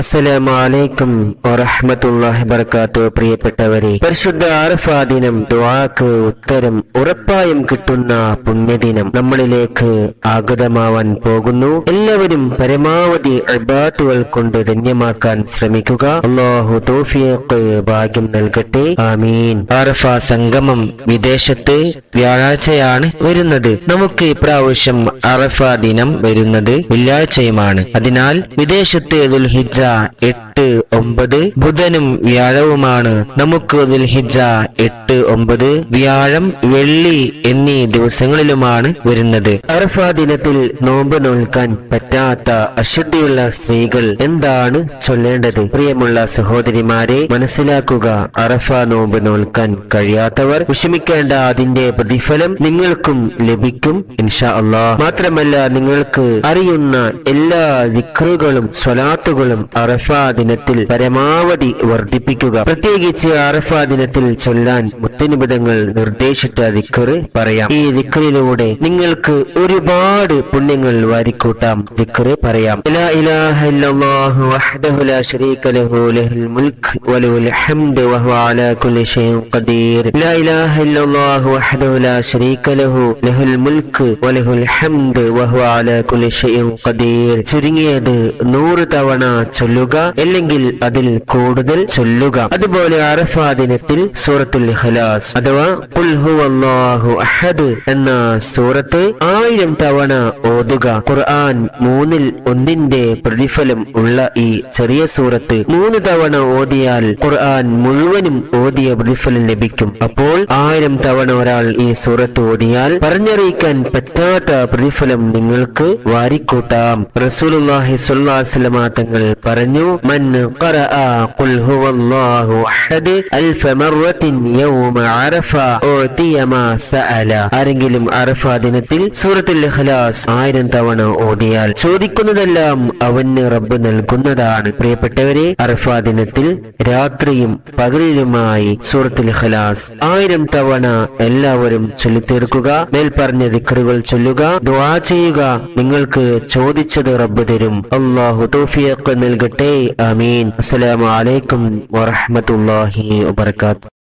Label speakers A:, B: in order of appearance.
A: അസ്സലാമലൈക്കും വറഹമത്തല്ലാഹി വർക്കാത്തു പ്രിയപ്പെട്ടവരെ പരിശുദ്ധ ആർഫാ ദിനം ദുആക്ക് ഉത്തരം ഉറപ്പായും കിട്ടുന്ന പുണ്യദിനം നമ്മളിലേക്ക് ആഗതമാവാൻ പോകുന്നു. എല്ലാവരും പരമാവധി അബാത്തുകൾ കൊണ്ട് ധന്യമാക്കാൻ ശ്രമിക്കുക. അള്ളാഹു തോഫിയക്ക് ഭാഗ്യം നൽകട്ടെ. ആമീൻ. ആർഫ സംഗമം വിദേശത്ത് വ്യാഴാഴ്ചയാണ് വരുന്നത്. നമുക്ക് ഇപ്രാവശ്യം അറഫ ദിനം വരുന്നത് വെള്ളിയാഴ്ചയുമാണ്. അതിനാൽ വിദേശത്ത് ദുൽഹിജ എട്ട് ഒമ്പത്. ബുധനും വ്യാഴവുമാണ്. നമുക്ക് ദുൽഹിജ എട്ട് ഒമ്പത്. വ്യാഴം വെള്ളി എന്നീ ദിവസങ്ങളിലുമാണ് വരുന്നത്. അറഫ ദിനത്തിൽ നോമ്പ് നോൽക്കാൻ പറ്റാത്ത അശുദ്ധിയുള്ള സ്ത്രീകൾ എന്താണ് ചൊല്ലേണ്ടത്? പ്രിയമുള്ള സഹോദരിമാരെ മനസ്സിലാക്കുക അറഫ നോമ്പ് നോൽക്കാൻ കഴിയാത്തവർ വിഷമിക്കേണ്ട അതിന്റെ പ്രതിഫലം നിങ്ങൾക്കും ലഭിക്കും ഇൻഷാ അള്ളാഹ് മാത്രമല്ല നിങ്ങൾക്ക് അറിയുന്ന എല്ലാ ദിക്റുകളും സ്വലാത്തുകളും അറഫ ദിനത്തിൽ പരമാവധി വർദ്ധിപ്പിക്കുക. പ്രത്യേകിച്ച് അറഫ ദിനത്തിൽ ചൊല്ലാൻ മുത്തനിബിതങ്ങൾ നിർദ്ദേശിച്ച ദിക്കറ് പറയാം. ഈ ദിക്കറിലൂടെ നിങ്ങൾക്ക് ഒരുപാട് പുണ്യങ്ങൾ വാരിക്കൂട്ടാം ദിക്കറ് പറയാം. ചുരുങ്ങിയത് നൂറ് തവണ ചൊല്ലുക അല്ലെങ്കിൽ അതിൽ കൂടുതൽ ചൊല്ലുക. അതുപോലെ അറഫാ ദിനത്തിൽ സൂറത്തുൽ ഇഖ്ലാസ് അഥവാ ഖുൽ ഹുവല്ലാഹു അഹദ് എന്ന സൂറത്ത് ആയിരം തവണ ഓതുക. ഖുർആൻ മൂന്നിൽ ഒന്നിന്റെ പ്രതിഫലം ഉള്ള ഈ ചെറിയ സൂറത്ത് മൂന്ന് തവണ ഓതിയാൽ ഖുർആൻ മുഴുവനും ഓതിയ പ്രതിഫലം ലഭിക്കും. അപ്പോൾ ആയിരം തവണ ഒരാൾ ഈ സൂറത്ത് ഓതിയാൽ പറഞ്ഞറിയിക്കാൻ പറ്റാത്ത പ്രതിഫലം നിങ്ങൾക്ക് വാരിക്കൂട്ടാം. അലൈഹി തങ്ങൾ മൻ ഉഅതിയ സഅല. ആരെങ്കിലും അറഫ ദിനത്തിൽ സൂറത്തുൽ ഇഖ്ലാസ് ആയിരം തവണ ഓടിയാൽ ചോദിക്കുന്നതെല്ലാം അവന് റബ്ബ് നൽകുന്നതാണ്. പ്രിയപ്പെട്ടവരെ അറഫ ദിനത്തിൽ രാത്രിയും പകലിലുമായി സൂറത്തുൽ ഇഖ്ലാസ് ആയിരം തവണ എല്ലാവരും ചൊല്ലിത്തീർക്കുക മേൽപ്പറഞ്ഞ ദിക്കറുകൾ ചൊല്ലുക ദുആ ചെയ്യുക. നിങ്ങൾക്ക് ചോദിച്ചത് റബ്ബ് തരും. അള്ളാഹു തൗഫീഖ് இருக்கட்டே அமீன் அஸ்லாம் வலைக்கம் வரமத்துல்லாஹி வபர்காத்